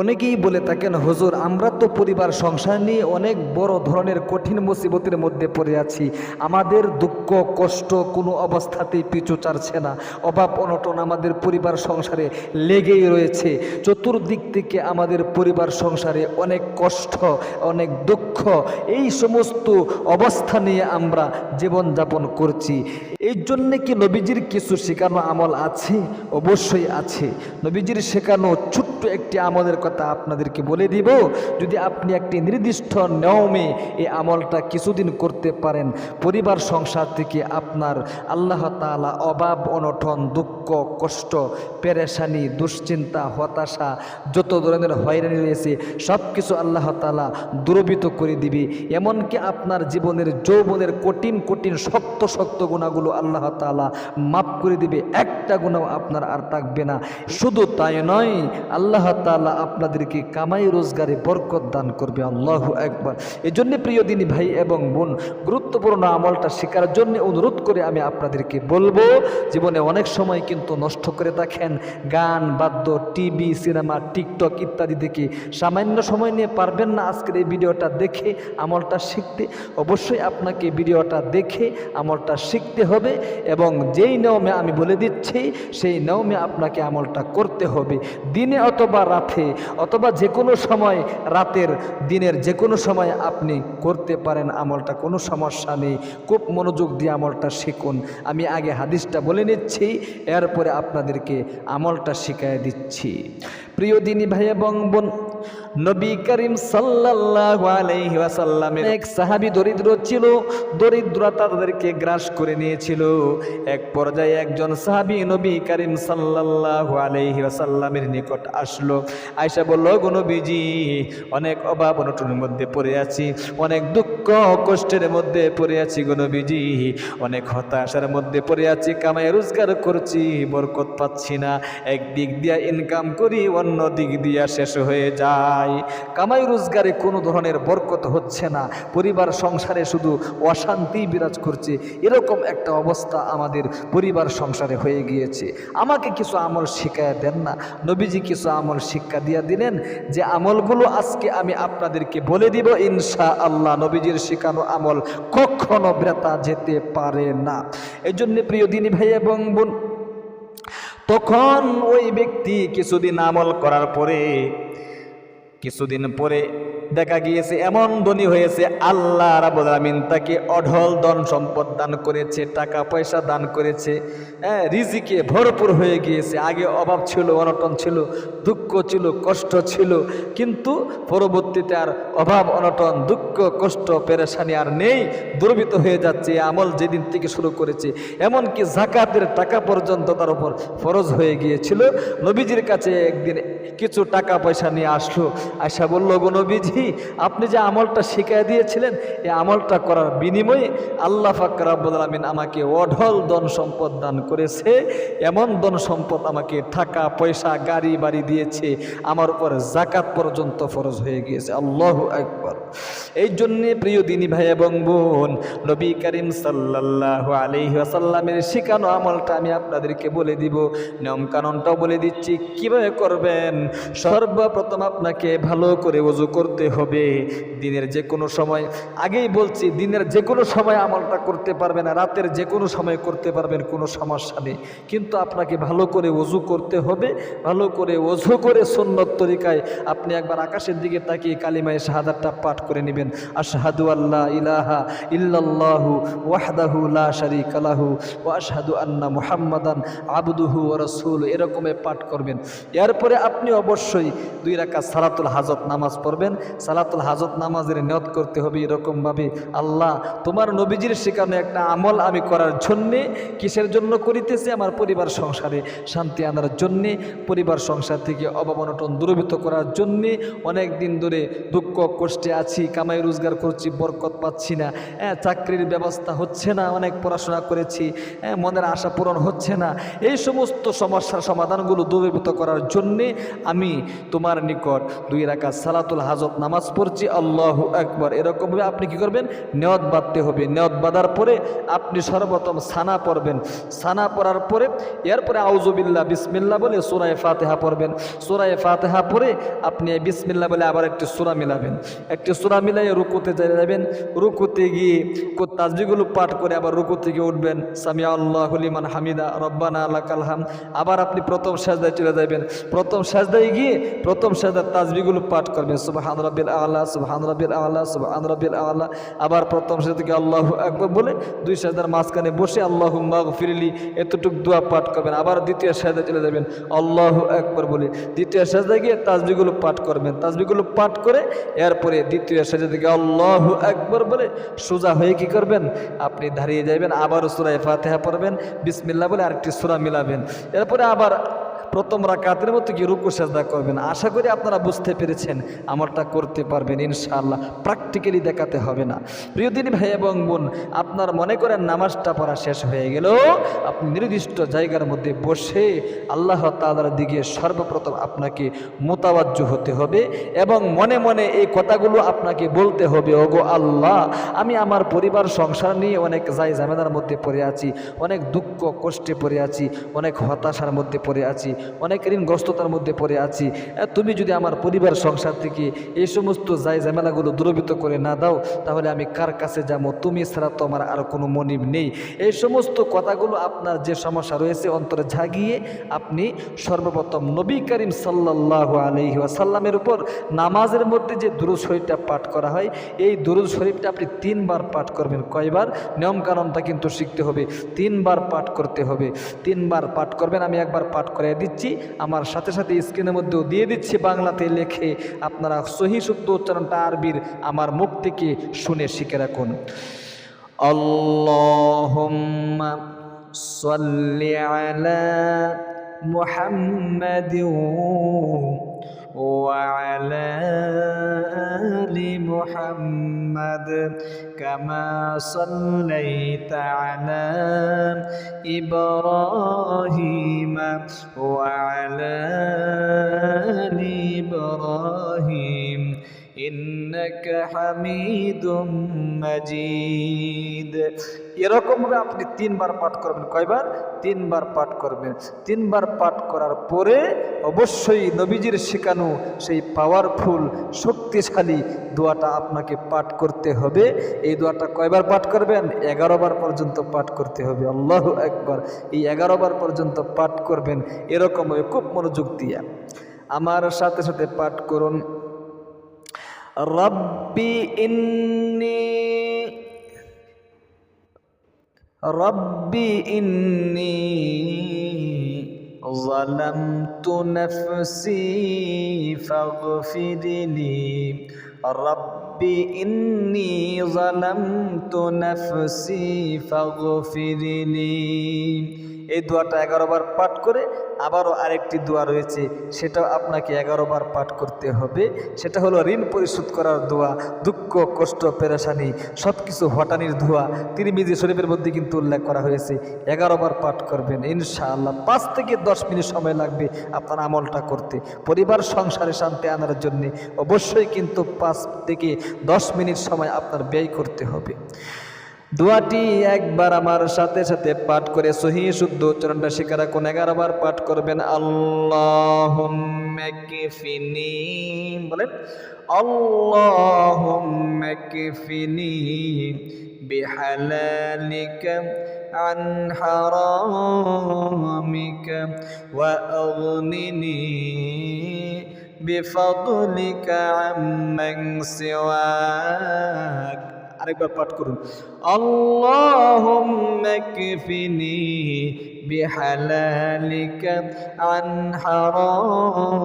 অনেকেই বলে থাকেন, হুজুর, আমরা তো পরিবার, সংসার নিয়ে অনেক বড় ধরনের কঠিন মুসিবতের মধ্যে পড়ে আছি। আমাদের দুঃখ, কষ্ট কোনো অবস্থাতেই পিছু চারছে না। অভাব, অনটন আমাদের পরিবার, সংসারে লেগেই রয়েছে। চতুর্দিক থেকে আমাদের পরিবার, সংসারে অনেক কষ্ট, অনেক দুঃখ। এই সমস্ত অবস্থা নিয়ে আমরা জীবনযাপন করছি। এই জন্যে কি নবীজির কিছু শেখানো আমল আছে? অবশ্যই আছে। নবীজির শেখানো ছোট্ট একটি আমলের কথা আপনাদেরকে বলে দিব, যদি আপনি একটি নির্দিষ্ট নিয়মে এই আমলটা কিছুদিন করতে পারেন, পরিবার সংসার থেকে আপনার আল্লাহ তাআলা অভাব, অনটন, দুঃখ, কষ্ট, পেরেশানি, দুশ্চিন্তা, হতাশা, যত ধরনের হয়রানি রয়েছে সব কিছু আল্লাহ তাআলা দূরবিত করে দিবে। এমনকি আপনার জীবনের যৌবনের কঠিন কঠিন, শক্ত শক্ত গুণাগুলো আল্লাহ তাআলা মাফ করে দিবে। একটা গুণাও আপনার আর থাকবে না। শুধু তাই নয়, আল্লাহ তাআলা আপনাদেরকে কামাই রোজগারে বরকত দান করবে আল্লাহ একবার এই জন্য প্রিয় দিনী ভাই এবং বোন, গুরুত্বপূর্ণ আমলটা শেখার জন্য অনুরোধ করে আমি আপনাদেরকে বলব, জীবনে অনেক সময় কিন্তু নষ্ট করে দেখেন, গান, বাদ্য, টিভি, সিনেমা, টিকটক ইত্যাদি দেখে সামান্য সময় নিয়ে পারবেন না আজকের এই ভিডিওটা দেখে আমলটা শিখতে। অবশ্যই আপনাকে ভিডিওটা দেখে আমলটা শিখতে হবে এবং যেই নিয়মে আমি বলে দিচ্ছি, সেই নিয়মে আপনাকে আমলটা করতে হবে। দিনে অথবা রাতে অথবা যে কোনো সময় রাতের, দিনের যে কোনো সময় আপনি করতে পারেন আমলটা, কোনো সমস্যা নেই। খুব মনোযোগ দিয়ে আমলটা শিখুন। আমি আগে হাদিসটা বলে নিচ্ছি, এরপরে আপনাদেরকে আমলটা শিখাই দিচ্ছি। প্রিয় দিনী ভাই এবং বোন নবী করিম সাল্লাল্লাহু আলাইহি ওয়াসাল্লামের এক সাহাবী দরিদ্র ছিল, দরিদ্রতা তাদেরকে গ্রাস করে নিয়েছিল। এক পর্যায়ে একজন সাহাবী নবী করিম সাল্লাল্লাহু আলাইহি ওয়াসাল্লামের নিকট আসলো। আয়েশা বলল, গো নবীজি, অনেক অভাব অনটনের মধ্যে পড়ে আছি, অনেক দুঃখ কষ্টের মধ্যে পড়ে আছি গো নবীজি, অনেক হতাশার মধ্যে পড়ে আছি, কামাই রোজগার করছি, বরকত পাচ্ছি না। এক দিক দিয়া ইনকাম করি, অন্য দিক দিয়া শেষ হয়ে যায়। কামাই রোজগারে কোনো ধরনের বরকত হচ্ছে না। পরিবার সংসারে শুধু অশান্তি বিরাজ করছে। এরকম একটা অবস্থা আমাদের পরিবার সংসারে হয়ে গিয়েছে। আমাকে কিছু আমল শিখায় দেন না। নবীজি কিছু আমল শিক্ষা দিয়া দিলেন যে, আমলগুলো আজকে আমি আপনাদেরকে বলে দিব ইনশা আল্লাহ নবীজির শেখানো আমল কখনো ব্রেতা যেতে পারে না। এই জন্যে প্রিয় দিনী ভাই এবং বোন, তখন ওই ব্যক্তি কিছুদিন আমল করার পরে কিছুদিন পরে দেখা গিয়েছে, এমন ধনী হয়েছে, আল্লাহ রাবুল আমিন তাকে অঢল ধন সম্পদ দান করেছে, টাকা পয়সা দান করেছে হ্যাঁ রিজিকে ভরপুর হয়ে গিয়েছে। আগে অভাব ছিল, অনটন ছিল, দুঃখ ছিল, কষ্ট ছিল, কিন্তু পরবর্তীতে আর অভাব, অনটন, দুঃখ, কষ্ট, পেরেশানি আর নেই দুর্বৃত হয়ে যাচ্ছে আমল যেদিন থেকে শুরু করেছে। এমনকি জাকাতের টাকা পর্যন্ত তার উপর ফরজ হয়ে গিয়েছিল। নবীজির কাছে একদিন কিছু টাকা পয়সা নিয়ে আসলো আশা বলল, গো নবীজি আপনি যে আমলটা শিখাই দিয়েছিলেন, এই আমলটা করার বিনিময়ে আল্লাহ ফাকরাবুল আলমিন আমাকে অঢল ধন সম্পদ দান করেছে, এমন ধন সম্পদ আমাকে টাকা, পয়সা, গাড়ি, বাড়ি দিয়েছে, আমার উপর জাকাত পর্যন্ত ফরজ হয়ে গিয়েছে। আল্লাহ একবার এই জন্যে প্রিয় দিনী ভাই এবং বোন, নবী করিম সাল্লাহ আলহি আসাল্লামের শেখানো আমলটা আমি আপনাদেরকে বলে দিব। নিয়ম কানুনটাও বলে দিচ্ছি। কীভাবে করবেন? সর্বপ্রথম আপনাকে ভালো করে ওজু করতে হবে। দিনের যে কোনো সময়, আগেই বলছি, দিনের যে কোনো সময় আমলটা করতে পারবেন রাতের যে কোনো সময় করতে পারবেন, কোনো সমস্যা নেই। কিন্তু আপনাকে ভালো করে অজু করতে হবে, ভালো করে অজু করে সুন্নত তরিকায় আপনি একবার আকাশের দিকে তাকিয়ে কালিমায় শাহাদাতটা পাঠ করে নেবেন। আশহাদু আল্লাহ ইলাহা ইল্লাল্লাহু ওয়াহদাহু লা শারীকা লাহু ওয়া আশহাদু আন্না মুহাম্মাদান আবদুহু ওয়া রাসূল। এরকমে পাঠ করবেন। এরপরে আপনি অবশ্যই দুই রাকাত সালাতুল হাজত নামাজ পড়বেন। সালাতুল হাজত নামাজের নিয়ত করতে হবে এরকমভাবে। আল্লাহ, তোমার নবীজির শেখানো একটা আমল আমি করার জন্যে কিসের জন্য করিতেছি? আমার পরিবার সংসারে শান্তি আনার জন্যে, পরিবার সংসার থেকে অভাব অনটন দূরভূত করার জন্যে অনেক দিন ধরে দুঃখ, কষ্টে আছি, কামাই রোজগার করছি, বরকত পাচ্ছি না। হ্যাঁ চাকরির ব্যবস্থা হচ্ছে না, অনেক পড়াশোনা করেছি। হ্যাঁ মনের আশা পূরণ হচ্ছে না। এই সমস্ত সমস্যার সমাধানগুলো দূরীভূত করার জন্যে আমি তোমার নিকট দুই রাখা সালাতুল হাজত নামাজ পড়ছি, আল্লাহ একবার এরকমভাবে আপনি কি করবেন? নেওয়াত বাঁধতে হবে। নেওয়াত বাঁধার পরে আপনি সর্বপ্রথম সানা পড়বেন। সানা পড়ার পরে, এরপরে আউজুবিল্লাহ বিসমিল্লা বলে সুরায় ফাতেহা পড়বেন। সুরায় ফাতেহা পরে আপনি বিসমিল্লা বলে আবার একটি সুরা মিলাবেন। একটি সুরা মিলাই রুকুতে যাবেন। রুকুতে গিয়ে তাজবিগুলো পাঠ করে আবার রুকু থেকে উঠবেন। সামিয়া আল্লাহ লিমান হামিদা, রব্বানা আল্লাহ কালহাম আবার আপনি প্রথম সাজদায় চলে যাবেন। প্রথম সাজদায় গিয়ে প্রথম সাজদার তাজবিগুলো পাঠ করবেন। সুবহান রব্বিল আলা, সুবহান রব্বিল আলা, সুবহান রব্বিল আলা। আবার প্রথম সাজদা থেকে আল্লাহ একবার বলে দুই সাজদার মাঝখানে বসে আল্লাহ মাগ ফিরলি এতটুক দোয়া পাঠ করবেন। আবার দ্বিতীয় সাজদায় চলে যাবেন, আল্লাহ একবার বলে। দ্বিতীয় সাজদায় গিয়ে তাজবিগুলো পাঠ করবেন। তাজবিগুলো পাঠ করে এরপরে দ্বিতীয় সাজদা থেকে আল্লাহ একবার বলে সোজা হয়ে কি করবেন? আপনি দাঁড়িয়ে যাবেন, আবারও সুরায় ফাতেহা পড়বেন বিসমিল্লা বলে আরেকটি সুরা মিলাবেন। এরপরে আবার প্রথম রাকাতের মতো কি রুকু, সাজদা করবেন। আশা করি আপনারা বুঝতে পেরেছেন, আমারটা করতে পারবেন, ইনশাআল্লাহ। প্র্যাকটিক্যালি দেখাতে হবে না। প্রিয় দিনী ভাই এবং বোন, আপনার মনে করেন নামাজটা পড়া শেষ হয়ে গেল? আপনি নির্দিষ্ট জায়গার মধ্যে বসে আল্লাহ তালার দিকে সর্বপ্রথম আপনাকে মোতাবাজ্য হতে হবে এবং মনে মনে এই কথাগুলো আপনাকে বলতে হবে, ওগো আল্লাহ, আমি আমার পরিবার, সংসার নিয়ে অনেক যাই ঝামেলার মধ্যে পড়ে আছি, অনেক দুঃখ, কষ্টে পড়ে আছি, অনেক হতাশার মধ্যে পড়ে আছি অনেক ঋণগ্রস্ততার মধ্যে পড়ে আছি। তুমি যদি আমার পরিবার, সংসার থেকে এই সমস্ত যাই ঝামেলাগুলো দূরবিত করে না দাও, তাহলে আমি কার কাছে যাব? তুমি ছাড়া তো আমার আর কোনো মনিব নেই। এই সমস্ত কথাগুলো আপনার যে সমস্যা রয়েছে, অন্তরে ঝাগিয়ে আপনি সর্বপ্রথম নবী করিম সাল্লাহ আলহি আসাল্লামের উপর নামাজের মধ্যে যে দুরুদ শরীফটা পাঠ করা হয়, এই দুরুদ শরীফটা আপনি তিনবার পাঠ করবেন। কয়বার? নিয়মকানুনটা কিন্তু শিখতে হবে। তিনবার পাঠ করতে হবে। তিনবার পাঠ করবেন, আমি একবার পাঠ করে দিচ্ছি। আমার সাথে সাথে স্ক্রিনের মধ্যেও দিয়ে দিচ্ছি বাংলাতে লেখে আপনারা সহি শুদ্ধ উচ্চারণটা আরবির আমার মুখ থেকে শুনে শিখে রাখুন اللهم صل على محمد وعلى آل محمد كما صليت على إبراهيم وعلى آل إبراهيم. মাজিদ। এরকমভাবে আপনি তিনবার পাঠ করবেন। কয়বার? তিনবার পাঠ করবেন। তিনবার পাঠ করার পরে অবশ্যই নবীজির শেখানো সেই পাওয়ারফুল শক্তিশালী দোয়াটা আপনাকে পাঠ করতে হবে। এই দোয়াটা কয়বার পাঠ করবেন? এগারোবার পর্যন্ত পাঠ করতে হবে। আল্লাহ একবার এই এগারোবার পর্যন্ত পাঠ করবেন। এরকম খুব মনোযোগ দিয়া। আমার সাথে সাথে পাঠ করুন। ربي إني ربي إني ظلمت نفسي فاغفر لي ربي إني ظلمت نفسي فاغفر لي এই দোয়াটা এগারো বার পাঠ করে আবারও আরেকটি দোয়া রয়েছে, সেটাও আপনাকে এগারো বার পাঠ করতে হবে। সেটা হলো ঋণ পরিশোধ করার দোয়া, দুঃখ, কষ্ট, পেরেশানি সব কিছু হটানির দোয়া। তিরমিজি শরীফের মধ্যে কিন্তু উল্লেখ করা হয়েছে এগারো বার পাঠ করবেন, ইনশাআল্লাহ পাঁচ থেকে দশ মিনিট সময় লাগবে আপনার আমলটা করতে। পরিবার, সংসারে শান্তি আনার জন্যে অবশ্যই কিন্তু পাঁচ থেকে দশ মিনিট সময় আপনার ব্যয় করতে হবে। দোয়াটি একবার আমার সাথে সাথে পাঠ করে সহি শুদ্ধ উচ্চারণটা শিকার কোন এগারো বার পাঠ করবেন আল্লাহ বলেন আল্লাহ بحلالك عن حرامك وأغنني بفضلك عمن سواك আরেকবার পাঠ করুন। আল্লাহুম্মা কফিনি বিহালালিকা আন হারামিকা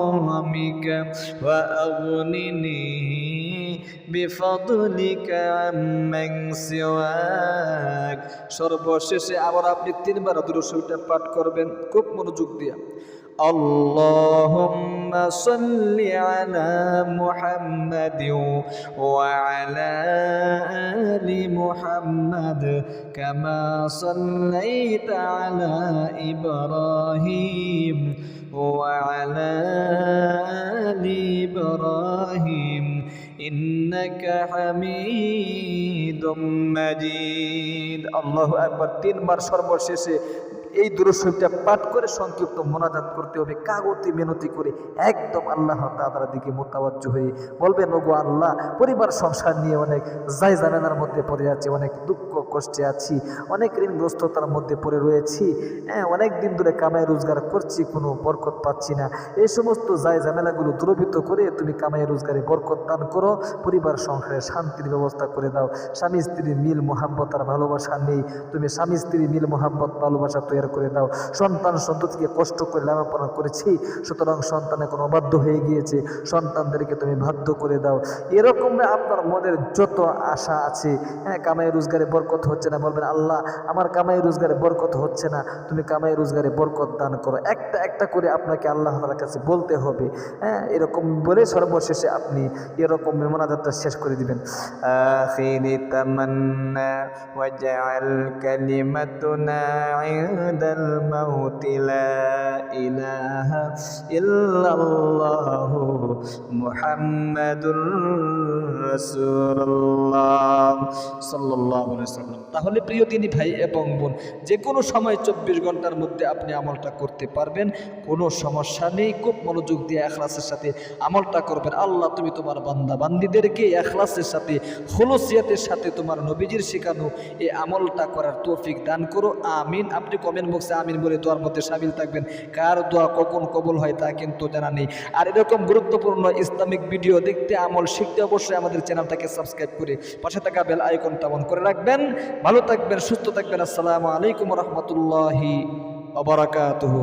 ওয়া আগনিনি বিফদলিকা আম্মান সিওয়াক। সর্বশেষে আবার আপনি তিনবার দুরূদ পাঠ করবেন, খুব মনোযোগ দিয়ে। اللهم صل على محمد وعلى آل محمد كما صليت على إبراهيم وعلى آل إبراهيم إنك حميد مجيد. الله أكبر. تين مرشور مرشيسي এই দুরুশরীফটা পাঠ করে সংক্ষিপ্ত মোনাজাত করতে হবে কাগতি মেনতি করে একদম আল্লাহ তাআলার দিকে মোতাবাজ্য হয়ে বলবেন, ওগো আল্লাহ, পরিবার, সংসার নিয়ে অনেক জায় জামেলার মধ্যে পড়ে আছি, অনেক দুঃখ, কষ্টে আছি, অনেক ঋণগ্রস্ততার মধ্যে পড়ে রয়েছি হ্যাঁ অনেক দিন ধরে কামাই রোজগার করছি, কোনো বরকত পাচ্ছি না। এই সমস্ত জায় ঝামেলাগুলো দূরবীত করে তুমি কামাই রোজগারে বরকত দান করো, পরিবার, সংসারে শান্তির ব্যবস্থা করে দাও। স্বামী স্ত্রীর মিল মোহাব্বত আর ভালোবাসা নেই। তুমি স্বামী স্ত্রীর মিল মোহাব্বত ভালোবাসা তৈরি করে দাও। সন্তান সন্ততিকে কষ্ট করে পালন করেছি, সুতরাং সন্তান এখন অবাধ্য হয়ে গিয়েছে। সন্তানদেরকে তুমি বাধ্য করে দাও। এরকম আপনার মনের যত আশা আছে হ্যাঁ কামাই রোজগারে বরকত হচ্ছে না বলবেন, আল্লাহ, আমার কামাই রোজগারে বরকত হচ্ছে না। তুমি কামাই রোজগারে বরকত দান করো। একটা একটা করে আপনাকে আল্লাহ তালার কাছে বলতে হবে হ্যাঁ এরকম বলে সর্বশেষে আপনি এরকম মোনাজাতটা শেষ করে দিবেন। আখিরি তামান্না ওয়াজআল কালিমাতুনা ইনদাল মাউতি লা ইলাহা ইল্লাল্লাহু মুহাম্মাদুর রাসূলুল্লাহ সাল্লাল্লাহু আলাইহি ওয়াসাল্লাম। তাহলে প্রিয় তিনি ভাই এবং বোন যে কোনো সময় চব্বিশ ঘণ্টার মধ্যে আপনি আমলটা করতে পারবেন, কোনো সমস্যা নেই, খুব মনোযোগ দিয়ে এখলাসের সাথে আমলটা করবেন। আল্লাহ, তুমি তোমার বান্দা বান্দিদেরকে এখলাসের সাথে হলসিয়াতের সাথে তোমার নবীজির শেখানো এই আমলটা করার তৌফিক দান করো, আমিন। আপনি কমেন্ট বক্সে আমিন বলে দোয়ার মধ্যে সামিল থাকবেন। কার দোয়া কখন কবল হয় তা কিন্তু জানা নেই। আর এরকম গুরুত্বপূর্ণ ইসলামিক ভিডিও দেখতে, আমল শিখতে অবশ্যই আমাদের চ্যানেলটাকে সাবস্ক্রাইব করে পাশে থাকা বেল আইকনটা অন করে রাখবেন। ভালো থাকবেন, সুস্থ থাকবেন। আসসালামু আলাইকুম রহমতুল্লাহি অবরাকাতুহু